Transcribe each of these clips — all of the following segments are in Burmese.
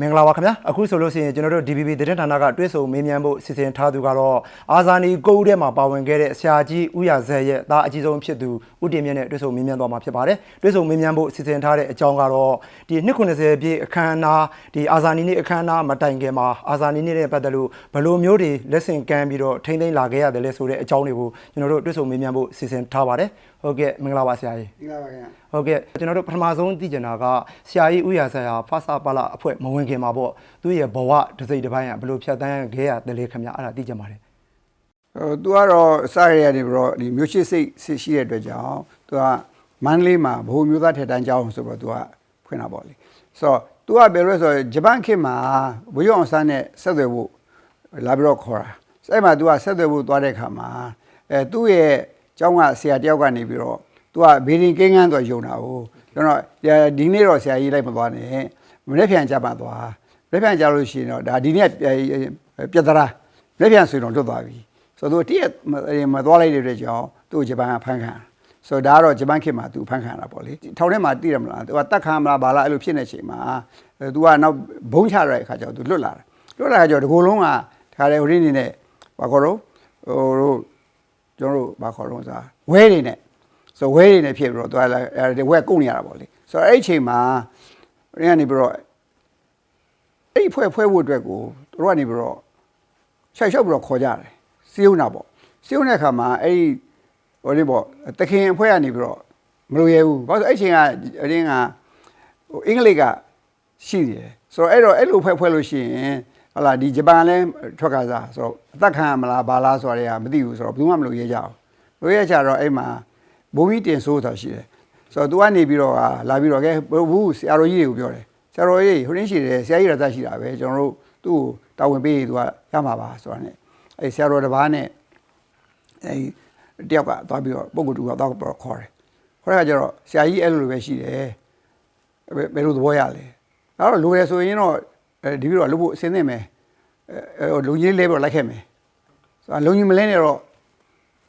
မင်္ဂလာပါခင်ဗျာအခုဆိုလို့ရှိရင်ကျွန်တော်တို့ DBB သတင်းဌာနကတွဲဆုံမေးမြန်းဖို့စီစဉ်ထားသူကတော့အာဇာနည်ကိုဦးထဲမှာပါဝင်ခဲ့တဲ့ဆရာကြီးဦးရဇက်ရဲ့သားအကြီးဆုံးဖြစ်သူဦးတင်မြင့်နဲ့တွဲဆုံမေးမြန်းသွားမှာဖြစ်ပါတယ်တွဲဆုံမေးမြန်းဖို့စီစဉ်ထားတဲ့အကြောင်းကတော့ဒီနှစ်90ပြည့်အခမ်းအနားဒီအာဇာနည်နေ့အခမ်းအနားမတိုင်ခင်မှာအာဇာနည်နေ့နဲ့ပတ်သက်လို့ဘယ်လိုမျိုးတွေလက်ဆင့်ကမ်းပြီးတော့ထိမ့်သိမ်းလာခဲ့ရတယ်လဲဆိုတဲ့အကြောင်းတွေကိုကျွန်တော်တို့တွဲဆုံမေးမြန်းဖို့စီစဉ်ထားပါတယ်ဟုတ်ကဲ့မင်္ဂလာပါဆရာကြီးမင်္ဂလာပါခင်ဗျာဟုတ်ကဲ့ကျွန်တော်တို့ပထမဆုံးသိကျင်တာကဆရာကြီးဦးရဆရာဖာစာပါလာအဖွဲ့မဝင်ခင်မှာပေါ့သူ့ရဲ့ဘဝတစ်စိတ်တစ်ပိုင်းကဘယ်လိုဖြတ်တန်းခဲ့ရတယ်လဲခင်ဗျအဲ့ဒါသိကြပါတယ်ဟိုသူကတော့စရရနေပြီးတော့ဒီမြို့ရှိစိတ်စစ်ရှိတဲ့အတွက်ကြောင့်သူကမန္တလေးမှာဘိုးမျိုးသားထေတန်းကျောင်းဆိုတော့သူကဖွင့်တာပေါ့လေဆိုတော့သူကဘယ်လိုလဲဆိုတော့ဂျပန်ခေတ်မှာဘိုးရောင်ဆန်းနဲ့ဆက်သွယ်ဖို့လာပြီးတော့ခေါ်တာအဲ့မှာသူကဆက်သွယ်ဖို့သွားတဲ့အခါမှာအဲသူ့ရဲ့ကျောင်းကဆရာတယောက်ကနေပြီးတော့ သူကဘေးရင်ကင်းကန်းဆိုယုံတာကိုကျွန်တော်ဒီနေ့တော့ဆရာကြီးလိုက်မသွားနဲ့မနေ့ပြန်ကြပါသွားမနေ့ပြန်ကြလို့ရှိရင်တော့ဒါဒီနေ့ပြက်သရာမနေ့ပြန်ဆိုရင်တော့လွတ်သွားပြီဆိုတော့သူတည့်ရမသွားလိုက်တဲ့အတွက်ကြောင့်သူ့ဂျပန်ကဖမ်းခံဆိုတော့ဒါကတော့ဂျပန်ခေတ်မှာသူဖမ်းခံတာပေါ့လေထောင်ထဲမှာတည်ရမလားသူကတတ်ခံမလားဘာလားအဲ့လိုဖြစ်နေချိန်မှာသူကနောက်ဘုံချရတဲ့အခါကျတော့သူလွတ်လာတယ်လွတ်လာကြတော့ဒီကိုယ်လုံးကဒါကြတဲ့ဟိုရင်းနေနဲ့ဘာခေါ်တော့ဟိုတို့ကျွန်တော်တို့ဘာခေါ်တော့စားဝဲတွေနဲ့ ဆိုဝဲတွေနဲ့ဖြစ်ပြီးတော့သူကလည်းဝဲကုန်နေရတာပေါ့လေဆိုတော့အဲ့ဒီချိန်မှာရင်းကနေပြီးတော့အဲ့ဒီဖွဲ့ဖွဲ့ဖို့အတွက်ကိုသူတို့ကနေပြီးတော့ခြိုက်လျှောက်ပြီးတော့ခေါ်ကြတယ်စီးုံတာပေါ့စီးုံတဲ့အခါမှာအဲ့ဒီဟိုလေးပေါ့တခင်အဖွဲ့ကနေပြီးတော့မလို့ရဲဘူးဘာလို့အဲ့ချိန်ကအရင်ကဟိုအင်္ဂလိပ်ကရှိတယ်ဆိုတော့အဲ့တော့အဲ့လိုဖွဲ့ဖွဲ့လို့ရှိရင်ဟလာဒီဂျပန်လဲထွက်ကစားဆိုတော့အသက်ခံရမလားဘာလားဆိုတော့မသိဘူးဆိုတော့ဘယ်သူမှမလို့ရဲကြအောင်လို့ရဲကြတော့အဲ့မှာ ဘုံကြီးတင်ဆိုးဆိုတာရှိတယ်ဆိုတော့ तू ကနေပြီးတော့လာပြီးတော့ကဲဘူးဆရာတော်ကြီးတွေကိုပြောတယ်ဆရာတော်ကြီးဟိုရင်းရှိတယ်ဆရာကြီးရသက်ရှိတာပဲကျွန်တော်တို့သူ့ကိုတာဝန်ပေးသူကရမှာပါဆိုတာ ਨੇ အဲဆရာတော်တစ်ပါးနဲ့အဲတယောက်ကသွားပြီးတော့ပုဂ္ဂိုလ်တူကတော့ခေါ်တယ်ခေါ်တဲ့အခါကျတော့ဆရာကြီးအဲ့လိုလိုပဲရှိတယ်ဘယ်လိုသဘောရလဲအဲ့တော့လိုရဆိုရင်တော့ဒီပြီးတော့လုပ်ဖို့အစင်းသင့်မယ်အဲလုံကြီးလဲပြီးတော့လိုက်ခဲ့မယ်ဆိုတော့လုံကြီးမလဲနဲ့တော့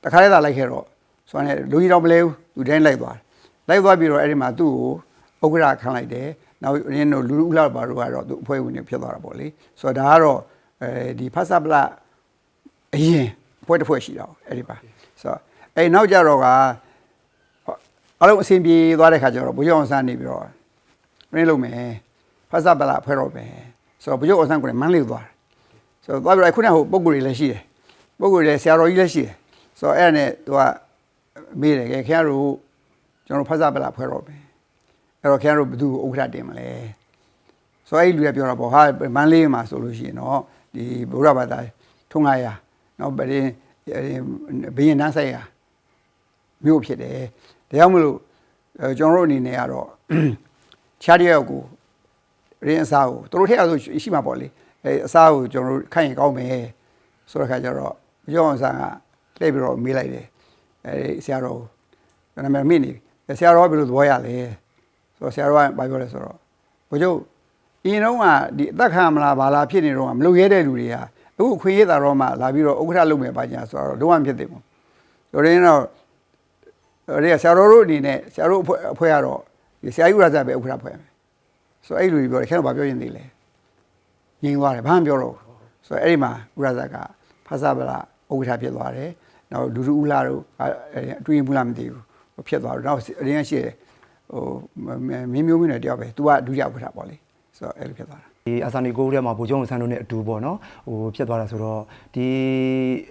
တခါတည်းသာလိုက်ခဲ့တော့ ဆိုတော့လုံကြီးတော့မလဲဘူးသူတိုင်းလိုက်သွားလိုက်သွားပြီးတော့အဲ့ဒီမှာသူ့ကိုဥက္ကရာခံလိုက်တယ်နောက်ရင်းတို့လူလူဥလာဘာတို့ကတော့သူအဖွဲ့ဝင်တွေဖြစ်သွားတာပေါ့လေဆိုတော့ဒါကတော့အဲဒီဖတ်စပလအရင်ဖွဲ့တစ်ဖွဲ့ရှိတာအဲ့ဒီပါဆိုတော့အဲ့နောက်ကြတော့ကအလုံးအဆင်ပြေသွားတဲ့ခါကျတော့ဘုရားအောင်ဆန်းနေပြီးတော့ရင်းလုံးမယ်ဖတ်စပလဖွဲ့တော့မယ်ဆိုတော့ဘုရားအောင်ဆန်းကလည်းမန်းလေးသွားတယ်ဆိုတော့သွားပြီးတော့ခုနကဟိုပုံကိုယ်တွေလည်းရှိတယ်ပုံကိုယ်တွေဆရာတော်ကြီးလည်းရှိတယ်ဆိုတော့အဲ့ဒါနဲ့သူက မေးတယ်ခင်ဗျားတို့ကျွန်တော်ဖတ်စပလဖွဲ့တော့မယ်အဲ့တော့ခင်ဗျားတို့ဘယ်သူဥက္ကဋ္ဌတင်မလဲဆိုတော့အဲ့လူကပြောတာပေါ့ဟာမန်းလေးမှာဆိုလို့ရှိရင်တော့ဒီဘုရားဘာသာထုံး900နော်ဗရင်ဘရင်နန်းဆိုင်ရာမြို့ဖြစ်တယ်ဒါကြောင့်မလို့ကျွန်တော်တို့အနေနဲ့ကတော့ခြားတယောက်ကိုရင်းအစားကိုတို့ထည့်အောင်ရှိမှာပေါ့လေအဲအစားကိုကျွန်တော်တို့ခိုင်းရင်ကောင်းမယ်ဆိုတဲ့ခါကျတော့ပြောအောင်စားကလှည့်ပြီးတော့မေးလိုက်တယ် အဲဒီဆရာတော်နာမည်မိနေဆရာတော်ကဘယ်လိုသဘောရလဲဆိုတော့ဆရာတော်ကဘာပြောလဲဆိုတော့ဘုချုပ်အင်းတော့ကဒီအသက်ခံမလားဘာလားဖြစ်နေတော့မလုပ်ရဲတဲ့လူတွေကအခုခွင့်ရတာတော့မှလာပြီးတော့ဥက္ကဋ္ဌလုပ်မယ်ပါညာဆိုတော့လုံးဝဖြစ်တယ်ပေါ့ဆိုတော့တော့အဲ့ဒီဆရာတော်တို့အနေနဲ့ဆရာတို့အဖွဲ့အဖွဲ့ကတော့ဒီဆရာကြီးဥရဇပဲဥက္ကဋ္ဌဖွဲ့မယ်ဆိုတော့အဲ့လူတွေပြောတယ်ခင်ဗျားဘာပြောရင်သေးလဲငြိမ်သွားတယ်ဘာမှပြောတော့ဆိုတော့အဲ့ဒီမှာဥရဇကဖာစာဗလာဥက္ကဋ္ဌဖြစ်သွားတယ် နောက်ဒူဒူဦးလာတို့အတွင်းဘူးလားမသိဘူးဖြစ်သွားတော့နောက်အရင်ကရှိတယ်ဟိုမင်းမျိုးမျိုးနဲ့တယောက်ပဲ तू ကဒုတိယဥက္ကဋ္ဌပေါ့လေဆိုတော့အဲ့လိုဖြစ်သွားတာဒီအာဇာနည်ကိုဦးထဲမှာဗိုလ်ချုပ်အောင်ဆန်းတို့နဲ့အတူပေါ့နော်ဟိုဖြစ်သွားတာဆိုတော့ဒီ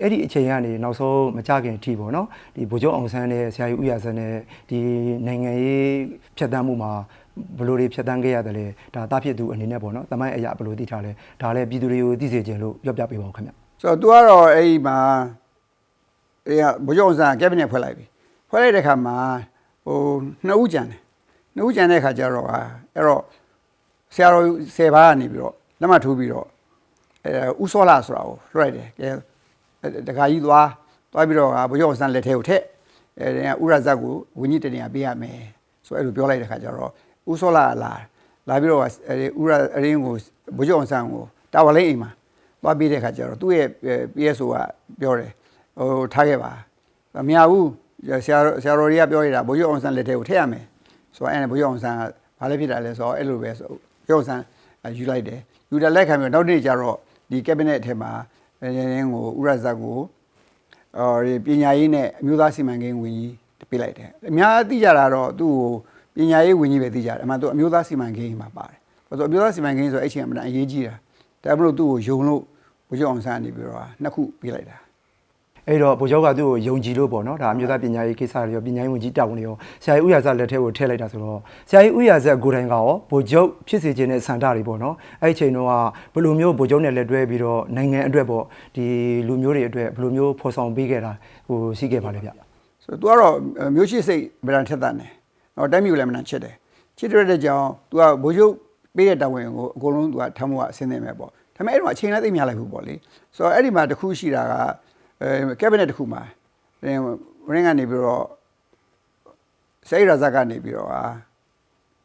အဲ့ဒီအချိန်ကနေနောက်ဆုံးမကြခင်အထိပေါ့နော်ဒီဗိုလ်ချုပ်အောင်ဆန်းနဲ့ဆရာကြီးဦးရဆန်းနဲ့ဒီနိုင်ငံရေးဖြတ်တန်းမှုမှာဘယ်လိုတွေဖြတ်တန်းခဲ့ရတယ်လဲဒါတာဖြစ်သူအနေနဲ့ပေါ့နော်တမိုင်းအရာဘယ်လိုသိထားလဲဒါလည်းပြည်သူတွေကိုသိစေခြင်းလို့ပြောပြပေးပါဦးခင်ဗျဆိုတော့ तू ကတော့အဲ့ဒီမှာ အေးဘုရားအောင်ဆန်းကက်ဘိနက်ဖွဲ့လိုက်ပြီဖွဲ့လိုက်တဲ့ခါမှာဟိုနှစ်ဦးကြံတယ်နှစ်ဦးကြံတဲ့ခါကျတော့ဟာအဲ့တော့ဆရာတော်ဆယ်ပါးကနေပြီးတော့လက်မှတ်ထိုးပြီးတော့အဲဥစောလာဆိုတာကိုလွှဲလိုက်တယ်ကဲတခါကြီးသွားသွားပြီးတော့ဘုရားအောင်ဆန်းလက်ထဲကိုထက်အဲဥရဇတ်ကိုဝင်းကြီးတနေရာပေးရမယ်ဆိုအဲ့လိုပြောလိုက်တဲ့ခါကျတော့ဥစောလာလာလာပြီးတော့အဲဥရအရင်းကိုဘုရားအောင်ဆန်းကိုတာဝလိမ့်အိမ်မှာသွားပြီးတဲ့ခါကျတော့သူ့ရဲ့ PSO ကပြောတယ် ဟိုထားခဲ့ပါမရဘူးဆရာဆရာတော်တွေကပြောရတာဘုရားအောင်ဆန်းလက်ထဲကိုထည့်ရမယ်ဆိုတော့အဲ့ဘုရားအောင်ဆန်းကဘာလဲဖြစ်တာလဲဆိုတော့အဲ့လိုပဲဆိုဘုရားအောင်ဆန်းအဲယူလိုက်တယ်ယူတယ်လက်ခံပြီးတော့နောက်နေ့ကျတော့ဒီ cabinet အထက်မှာအဲဟိုဥရဇတ်ကိုအော်ဒီပညာရေးနဲ့အမျိုးသားစီမံကိန်းဝန်ကြီးပေးလိုက်တယ်အများသိကြတာတော့သူ့ကိုပညာရေးဝန်ကြီးပဲသိကြတယ်အမှသူအမျိုးသားစီမံကိန်းမှာပါတယ်ဘာလို့အမျိုးသားစီမံကိန်းဆိုအဲ့ချိန်ကအမှန်အရေးကြီးတာဒါပေမဲ့လို့သူ့ကိုယုံလို့ဘုရားအောင်ဆန်းနေပြီးတော့နှစ်ခုပေးလိုက်တာ အဲ့တော့ဗိုလ်ချုပ်ကသူ့ကိုယုံကြည်လို့ပေါ့နော်ဒါအမျိုးသားပညာရေးကိစ္စတွေရောပညာရေးဝန်ကြီးတာဝန်တွေရောဆရာကြီးဥရဇက်လက်ထဲကိုထည့်လိုက်တာဆိုတော့ဆရာကြီးဥရဇက်ကိုယ်တိုင်ကရောဗိုလ်ချုပ်ဖြစ်စေခြင်းတဲ့စံတာတွေပေါ့နော်အဲ့ဒီချိန်တော့ကဘယ်လိုမျိုးဗိုလ်ချုပ်နဲ့လက်တွဲပြီးတော့နိုင်ငံအတွက်ပေါ့ဒီလူမျိုးတွေအတွက်ဘယ်လိုမျိုးဖော်ဆောင်ပေးခဲ့တာဟိုရှိခဲ့ပါလဲဗျ ဆိုတော့ तू ကတော့မျိုးရှိစိတ်ဗရန်ထက်တာနေတော့တိုင်းမျိုးလည်းမနာချစ်တယ်ချစ်တဲ့ကြောင် तू ကဘိုးချုပ်ပေးတဲ့တာဝန်ကိုအကုန်လုံး तू ကထမ်းဖို့အဆင်းနေမယ်ပေါ့ဒါပေမဲ့အဲ့တော့အချိန်လည်းသိမရလိုက်ဘူးပေါ့လေဆိုတော့အဲ့ဒီမှာတစ်ခုရှိတာက အဲကက်ဘိနက်တစ်ခုမှာရင်းကနေပြီးတော့စိတ်ရဇာကနေပြီးတော့ဟာ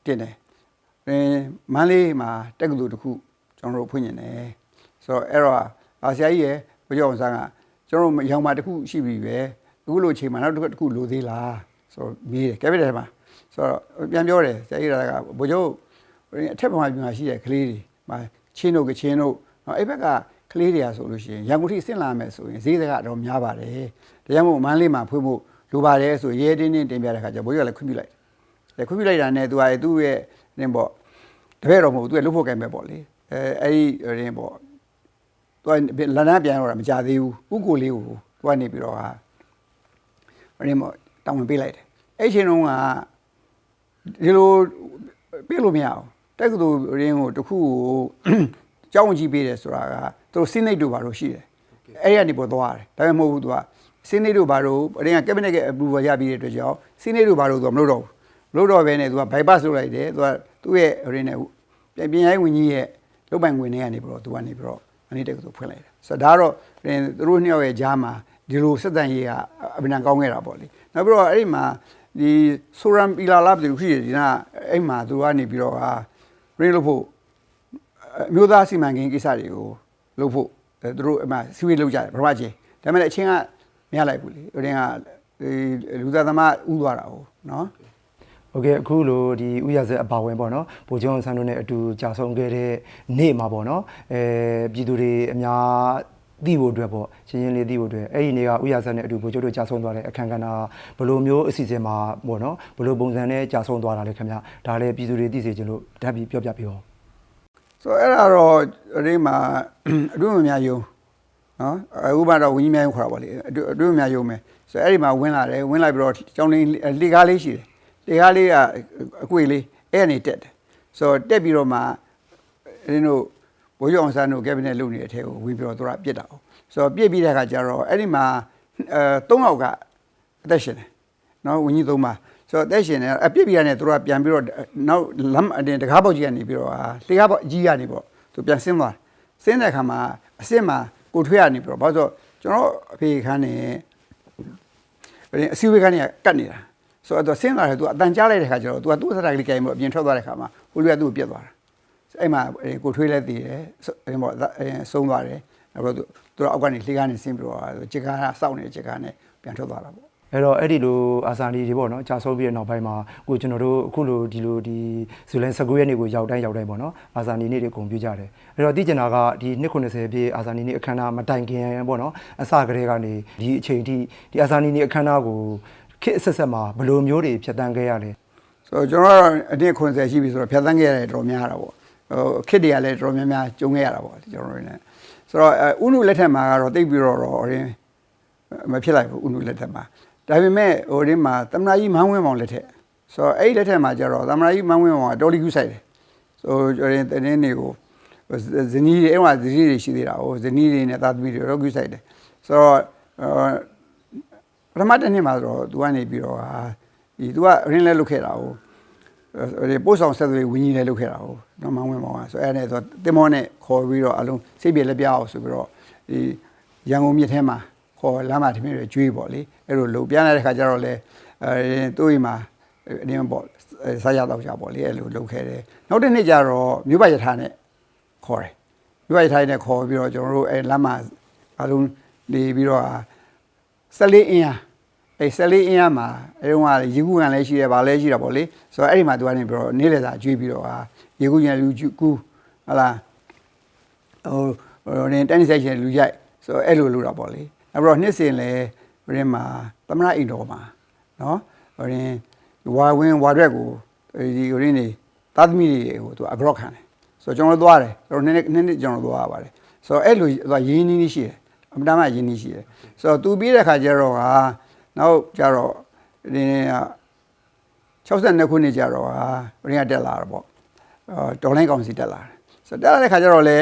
တင်တယ်ရင်းမန်းလေးမှာတက္ကသိုလ်တစ်ခုကျွန်တော်တို့ဖွင့်နေတယ်ဆိုတော့အဲ့တော့အာဆရာကြီးရဲ့ဘုရားအောင်ဆန်းကကျွန်တော်တို့ရောင်မာတစ်ခုရှိပြီပဲအခုလိုအချိန်မှာနောက်တစ်ခုတစ်ခုလိုသေးလားဆိုတော့မေးတယ်ကက်ဘိနက်မှာဆိုတော့ပြန်ပြောတယ်ဆရာကြီးကဘုရားအထက်ပိုင်းမှာရှိတဲ့ကလေးတွေမှာချင်းတို့ကချင်းတို့နော်အဲ့ဘက်ကက လေးတွေကဆိုလို့ရှိရင်ရန်ကုန်ထိဆင့်လာမယ်ဆိုရင်ဈေးစကတော့များပါတယ်ဒါကြောင့်မို့မန်းလေးမှာဖွင့်ဖို့လိုပါတယ်ဆိုရဲတင်းတင်းတင်ပြတဲ့ခါကျဘိုးကြီးကလည်းခွင့်ပြုလိုက်တယ်ခွင့်ပြုလိုက်တာနဲ့သူကသူ့ရဲ့နင်းပေါ့တပည့်တော်မဟုတ်ဘူးသူကလုဖို့ကံပဲပေါ့လေအဲအဲ့ဒီနင်းပေါ့သူကလန်ဒန်ပြန်တော့တာမကြသေးဘူးဥကိုလေးကိုသူကနေပြီးတော့ဟာနင်းပေါ့တောင်းဝင်ပေးလိုက်တယ်အဲ့ချိန်တုန်းကဒီလိုပေးလို့မရအောင်တက်ကတူရင်းကိုတစ်ခုကို ကြောင်းကြီးပေးတယ်ဆိုတာကသူတို့စိနေတူပါလို့ရှိတယ်အဲ့ဒီကနေပေါ်သွားတယ်ဒါပေမဲ့မဟုတ်ဘူးသူကစိနေတူပါလို့အရင်ကကက်ဘိနက်ရဲ့ approval ရပြီးတဲ့အတွက်ကြောင့်စိနေတူပါလို့သူကမလုပ်တော့ဘူးလို့တော့ပဲနဲ့သူက bypass လုပ်လိုက်တယ်သူကသူ့ရဲ့ရင်းနဲ့ပြန်ပြန်ရိုင်းဝင်ကြီးရဲ့လုတ်ပိုင်ဝင်တွေကနေပြီးတော့သူကနေပြီးတော့အနည်းတက်ကသူဖွင့်လိုက်တယ်ဆိုတော့ဒါကတော့ရင်သူတို့နှစ်ယောက်ရဲ့ဂျားမှာဒီလိုစက်တန်ရေးကအဗနံကောင်းခဲ့တာပေါ့လေနောက်ပြီးတော့အဲ့ဒီမှာဒီဆိုရမ်ပီလာလာပြည်လူရှိတယ်ဒီကအဲ့မှာသူကနေပြီးတော့ဟာရင်းလို့ဖို့အ မျိုးသားစီမံကိန်းကိစ္စတွေကိုလုပ်ဖို့အဲသူတို့အမှစီဝေးလုပ်ကြတယ်ပထမချင်းဒါပေမဲ့အချင်းကမရလိုက်ဘူးလေဟိုတင်းကဒီလူသားသမားဥသွားတာဟုတ်နော် โอเคအခုလိုဒီဥရဇက်အပါဝင်ပေါ့နော်ဗိုလ်ချုပ်အောင်ဆန်းတို့နဲ့အတူကြာဆုံးခဲ့တဲ့နေ့မှာပေါ့နော်အဲပြည်သူတွေအများသိဖို့အတွက်ပေါ့ရှင်းရှင်းလေးသိဖို့အတွက်အဲ့ဒီနေ့ကဥရဇက်နဲ့အတူဗိုလ်ချုပ်တို့ကြာဆုံးသွားတဲ့အခမ်းကဏ္ဍဘယ်လိုမျိုးအစီအစဉ်မှာပေါ့နော်ဘယ်လိုပုံစံနဲ့ကြာဆုံးသွားတာလဲခင်ဗျဒါလည်းပြည်သူတွေသိစေချင်လို့ဓာတ်ပြီးပြောပြပေးပါဦး ဆိုတော့အဲ့ဒါတော့အဲ့ဒီမှာအတွင်းမများယုံနော်အခုမှတော့ဝင်းကြီးများယုံခေါ်တာပေါ့လေအတွင်းအတွင်းမများယုံမယ်ဆိုတော့အဲ့ဒီမှာဝင်လာတယ်ဝင်လာပြီးတော့ကျောင်းလေးလေကားလေးရှိတယ်လေကားလေးကအကွေလေးအဲ့ကနေတက်တယ်ဆိုတော့တက်ပြီးတော့မှအင်းတို့ဘိုးကျောင်းဆန်းတို့ကက်ဘိနက်လုပ်နေတဲ့အထဲကိုဝင်ပြီးတော့သူကပြစ်တာ哦ဆိုတော့ပြစ်ပြီးတဲ့အခါကျတော့အဲ့ဒီမှာအဲ၃ယောက်ကအသက်ရှင်တယ်နော်ဝင်းကြီးသုံးပါ ဆိုတော့အသက်ရှင်နေအပြစ်ပြရနေသူတို့ကပြန်ပြီးတော့နောက်လမ်းအတင်တကားပေါက်ကြီးကနေပြီးတော့ဟာလျှာပေါက်ကြီးကနေပေါ့သူပြန်ဆင်းသွားတယ်ဆင်းတဲ့အခါမှာအစ်စ်မှာကိုထွေးရနေပြီးတော့ဘာလို့ဆိုကျွန်တော်အဖေခန်းနေအစည်းအဝေးခန်းနေကတ်နေတာဆိုတော့ဆင်းလာတယ်သူအတန်ကြားလိုက်တဲ့ခါကျတော့သူကသူ့စတာကလေးကြိုင်ပြီးအပြင်ထွက်သွားတဲ့ခါမှာဟိုလူကသူ့ကိုပြက်သွားတာအဲ့မှာကိုထွေးလည်းတည်တယ်အဲ့ပေါ့ဆုံးသွားတယ်နောက်တော့သူတို့အောက်ကနေလှေကားနေဆင်းပြီးတော့ဂျက်ကားစောင့်နေဂျက်ကားနဲ့ပြန်ထွက်သွားတာပေါ့ အဲ့တော့အဲ့ဒီလိုအာဇာနည်တွေပေါ့နော်ကြာဆုံးပြီးတဲ့နောက်ပိုင်းမှာကိုကျွန်တော်တို့အခုလိုဒီလိုဒီဇူလိုင်19ရက်နေ့ကိုရောက်တိုင်းရောက်တိုင်းပေါ့နော်အာဇာနည်နေ့တွေအကုန်ပြုကြတယ်အဲ့တော့သိကျင်တာကဒီနှစ်90ပြည့်အာဇာနည်နေ့အခမ်းအနားမတိုင်ခင်ပေါ့နော်အစကတည်းကနေဒီအချိန်ထိဒီအာဇာနည်နေ့အခမ်းအနားကိုခေတ်အဆက်ဆက်မှာဘယ်လိုမျိုးတွေဖြတ်တန်းခဲ့ရလဲဆိုတော့ကျွန်တော်ကတော့အနှစ်90ရှိပြီဆိုတော့ဖြတ်သန်းခဲ့ရတယ်တော်များတာပေါ့ဟိုခစ်တွေကလည်းတော်များများကျုံခဲ့ရတာပေါ့ကျွန်တော်တို့ ਨੇ ဆိုတော့ဥနုလက်ထက်မှာကတော့တိတ်ပြီးတော့တော့ရင်းမဖြစ်လိုက်ဘူးဥနုလက်ထက်မှာ ဒါပေမဲ့ဟိုရင်းမှာတမနာကြီးမန်းဝင်းမောင်လက်ထက်ဆိုတော့အဲ့ဒီလက်ထက်မှာကျတော့တမနာကြီးမန်းဝင်းမောင်ကတော်လီကူးဆိုင်တယ်ဆိုတော့ရင်းတင်းနေကိုဇနီးတွေအဲ့မှာဇနီးတွေရှိသေးတာဟိုဇနီးတွေနဲ့သားသမီးတွေတော့ကူးဆိုင်တယ်ဆိုတော့ပထမတစ်နှစ်မှာဆိုတော့သူကနေပြီးတော့ဟာဒီ तू ကရင်းလဲလုတ်ခဲ့တာဟိုဒီပို့ဆောင်ဆက်သွေးဝင်းကြီးလည်းလုပ်ခဲ့တာဟုတ်နော်မောင်ဝင်မောင်ကဆိုအဲ့ဒါနဲ့ဆိုတင်မောနဲ့ခေါ်ပြီးတော့အလုံးစိတ်ပြေလက်ပြအောင်ဆိုပြီးတော့ဒီရန်ကုန်မြစ်ထဲမှာ ခေါ်လမ်းမထမင်းတွေကျွေးပေါ့လေအဲ့လိုလုပ်ပြန်လာတဲ့ခါကျတော့လေအဲသူ့အိမ်မှာအင်းပေါ့စားရတော့ကြပေါ့လေအဲ့လိုလုပ်ခဲ့တယ်နောက်တစ်နှစ်ကျတော့မြို့ပရထားနဲ့ခေါ်တယ်မြို့ပရထားနဲ့ခေါ်ပြီးတော့ကျွန်တော်တို့အဲလမ်းမအလုံးနေပြီးတော့14အင်းအားအဲဆယ်လေးအင်းရမှာအဲတုန်းကရေကူးကန်လည်းရှိတယ်ဗာလည်းရှိတာပေါ့လေဆိုတော့အဲ့ဒီမှာသူကနေပြီးတော့နေလေစာကျွေးပြီးတော့ဟာရေကူးကန်လူကူးဟုတ်လားဟိုဟိုနေတန်နီဆိုင်ရှင်လူရိုက်ဆိုတော့အဲ့လိုလုပ်တာပေါ့လေ အဲ့တော့နှစ်စဉ်လဲဘရင်မှာသမရအိမ်တော်မှာနော်ဘရင်ဝါဝင်ဝါရက်ကိုဒီဟိုရင်းနေသားသမီးတွေကိုသူအဂရော့ခံတယ်ဆိုတော့ကျွန်တော်တို့သွားတယ်ကျွန်တော်နည်းနည်းနည်းကျွန်တော်တို့သွားရပါတယ်ဆိုတော့အဲ့လိုသူရင်းနှီးနှီးရှိတယ်အမှန်တမ်းရင်းနှီးရှိတယ်ဆိုတော့သူပြီးတဲ့ခါကျတော့ဟာနောက်ကျတော့ဒီ62ခုနှစ်ကျတော့ဟာဘရင်ကတက်လာတော့ပေါ့အော်ဒေါ်လိုင်းကောင်စီတက်လာတယ်ဆိုတော့တက်လာတဲ့ခါကျတော့လေ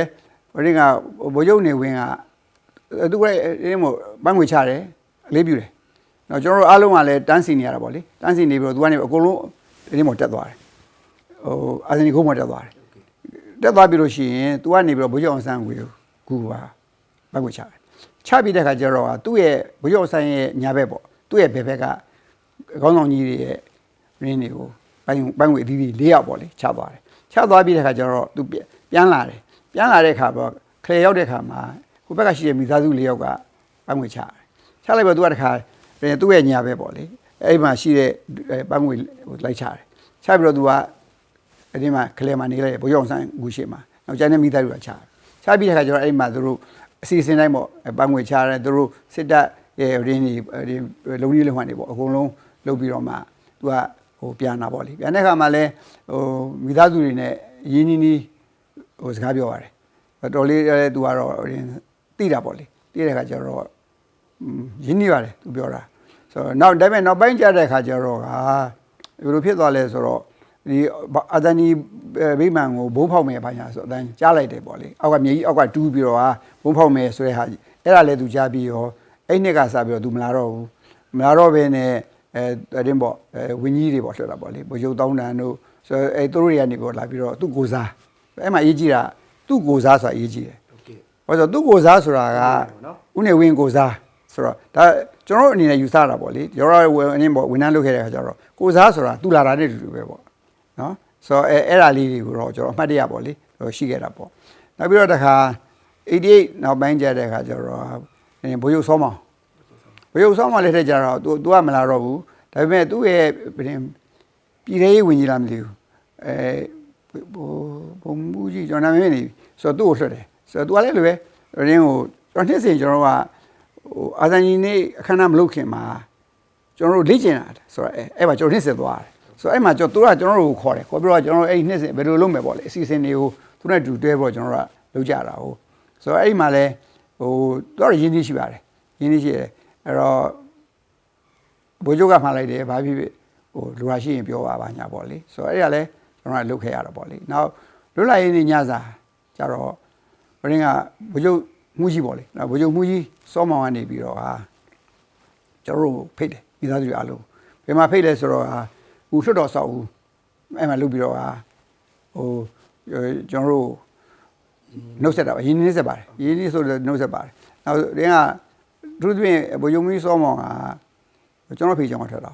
ဘရင်ကဘိုးချုပ်နေဝင်းက သူကအဲမို့ဘန်းငွေချတယ်အလေးပြူတယ်နော်ကျွန်တော်တို့အားလုံးကလည်းတန်းစီနေရတာပေါ့လေတန်းစီနေပြီးတော့သူကနေအကုန်လုံးဒီမို့တက်သွားတယ်ဟိုအာဇနီကိုမှတက်သွားတယ်တက်သွားပြီလို့ရှိရင် तू ကနေပြီးတော့ဘိုးချုပ်အောင်ဆန်းကိုကူပါဘန်းငွေချတယ်ချပြီးတဲ့ခါကျတော့သူ့ရဲ့ဘိုးချုပ်အောင်ဆန်းရဲ့ညာဘက်ပေါ့သူ့ရဲ့ဘယ်ဘက်ကခေါင်းဆောင်ကြီးတွေရဲ့ရင်းတွေကိုဘန်းဘန်းငွေအသီးသီး၄ယောက်ပေါ့လေချသွားတယ်ချသွားပြီးတဲ့ခါကျတော့သူပြန်လာတယ်ပြန်လာတဲ့ခါပေါ့ခလေရောက်တဲ့ခါမှာ ဟိုဘက်ကရှိတဲ့မိသားစု၄ယောက်ကဘန်းငွေချတယ်ချလိုက်တော့သူကတခါသူ့ရဲ့ညာဘက်ပေါ့လေအဲ့မှာရှိတဲ့ဘန်းငွေဟိုလိုက်ချတယ်ချပြီးတော့သူကအဲ့ဒီမှာကလေးမနေလိုက်ဘိုးရောင်ဆိုင်ဂူရှိမှာနောက်ကျန်တဲ့မိသားစုကချာချပြီးတဲ့ခါကျတော့အဲ့မှာသူတို့အစီအစဉ်တိုင်းပေါ့ပန်းငွေချရတယ်သူတို့စစ်တပ်ရဲ့ရင်းကြီးဒီလုံကြီးလုံဟန်တွေပေါ့အကုန်လုံးလုပ်ပြီးတော့မှသူကဟိုပြန်လာပေါ့လေပြန်တဲ့ခါမှာလဲဟိုမိသားစုတွေနဲ့ရင်းနှီးနှီးဟိုစကားပြောရတယ်တော်လေးလည်းသူကတော့ သိတာပေါ့လေသိတဲ့ခါကျတော့ရင်းနှီးပါတယ်သူပြောတာဆိုတော့နောက်ဒါပေမဲ့နောက်ပိုင်းကြတဲ့ခါကျတော့ကဘယ်လိုဖြစ်သွားလဲဆိုတော့ဒီအဒနီဗိမာန်ကိုဘိုးဖောက်မယ်ဘာညာဆိုအတန်းကြားလိုက်တယ်ပေါ့လေအောက်ကမြေကြီးအောက်ကတူးပြီးတော့ဟာဘိုးဖောက်မယ်ဆိုတဲ့ဟာအဲ့ဒါလည်းသူကြားပြီးရောအဲ့နှစ်ကစပြီးတော့သူမလာတော့ဘူးမလာတော့ဘဲနဲ့အဲတင်းပေါ့အဲဝင်းကြီးတွေပေါ့ထွက်တာပေါ့လေဘုရုပ်တောင်းတန်တို့ဆိုအဲသူတို့တွေကနေပေါ်လာပြီးတော့သူ့ကိုစားအဲ့မှာအရေးကြီးတာသူ့ကိုစားဆိုတာအရေးကြီးတယ် ဘာလို့သူ့ကိုစားဆိုတာကနော်ဥနေဝင်းကိုစားဆိုတော့ဒါကျွန်တော်တို့အနေနဲ့ယူဆတာပေါ့လေရောရဝင်အင်းပေါ့ဝန်ထမ်းလုပ်ခဲ့တဲ့ခါကျတော့ကိုစားဆိုတာသူလာတာနဲ့တူတူပဲပေါ့နော်ဆိုတော့အဲအဲ့ဒါလေးတွေကိုတော့ကျွန်တော်အမှတ်တရပေါ့လေဟိုရှိခဲ့တာပေါ့နောက်ပြီးတော့တခါ88နောက်ပိုင်းကျတဲ့ခါကျတော့ဘိုးရုပ်စောမောင်ဘိုးရုပ်စောမောင်လက်ထက်ကျတော့ तू तू ကမလာတော့ဘူးဒါပေမဲ့သူ့ရဲ့ပြည်ရေးဝင်ကြီးလားမသိဘူးအဲဘိုးဘုံမူကြီးကျွန်တော်နာမည်နေဆိုတော့သူ့ကိုလွှတ်တယ် ဆိုတော့ तू ကလည်းလိုပဲရင်းကိုကျွန်တော်နှစ်စဉ်ကျွန်တော်ကဟိုအာဇန်ကြီးနေအခမ်းအနားမလုပ်ခင်မှာကျွန်တော်တို့လေ့ကျင့်တာဆိုတော့အဲအဲ့မှာကျွန်တော်နှစ်စဉ်သွားတယ်ဆိုတော့အဲ့မှာကျွန်တော်သူကကျွန်တော်တို့ကိုခေါ်တယ်ခေါ်ပြီးတော့ကျွန်တော်အဲ့ဒီနှစ်စဉ်ဘယ်လိုလုပ်မယ်ပေါ့လေအစီအစဉ်တွေကိုသူနဲ့တူတွဲပြီးတော့ကျွန်တော်တို့ကလုပ်ကြတာဟုတ်ဆိုတော့အဲ့ဒီမှာလဲဟိုသူကတော့ရင်းနှီးရှိပါတယ်ရင်းနှီးရှိတယ်အဲ့တော့ဘိုးချုပ်ကမှလိုက်တယ်ဘာဖြစ်ဖြစ်ဟိုလူဟာရှိရင်ပြောပါပါညာပေါ့လေဆိုတော့အဲ့ဒါလဲကျွန်တော်ကလုပ်ခဲ့ရတာပေါ့လေနောက်လွတ်လပ်ရေးနေ့ညစာကျတော့ ဘရင်းကဘိုးချုပ်မှုကြီးပေါ့လေနောက်ဘိုးချုပ်မှုကြီးစောမောင်ကနေပြီးတော့ဟာကျွန်တော်တို့ဖိတ်တယ်မိသားစုတွေအားလုံးဘယ်မှာဖိတ်လဲဆိုတော့ဟာဦးလွတ်တော်ဆောက်ဦးအဲ့မှာလုပ်ပြီးတော့ဟာဟိုကျွန်တော်တို့နှုတ်ဆက်တာပါရင်းနှီးဆက်ပါတယ်ရင်းနှီးဆိုတော့နှုတ်ဆက်ပါတယ်နောက်ရင်းကသူတို့ပြင်ဘိုးချုပ်မှုကြီးစောမောင်ကကျွန်တော်ဖေးချောင်းကထွက်တာ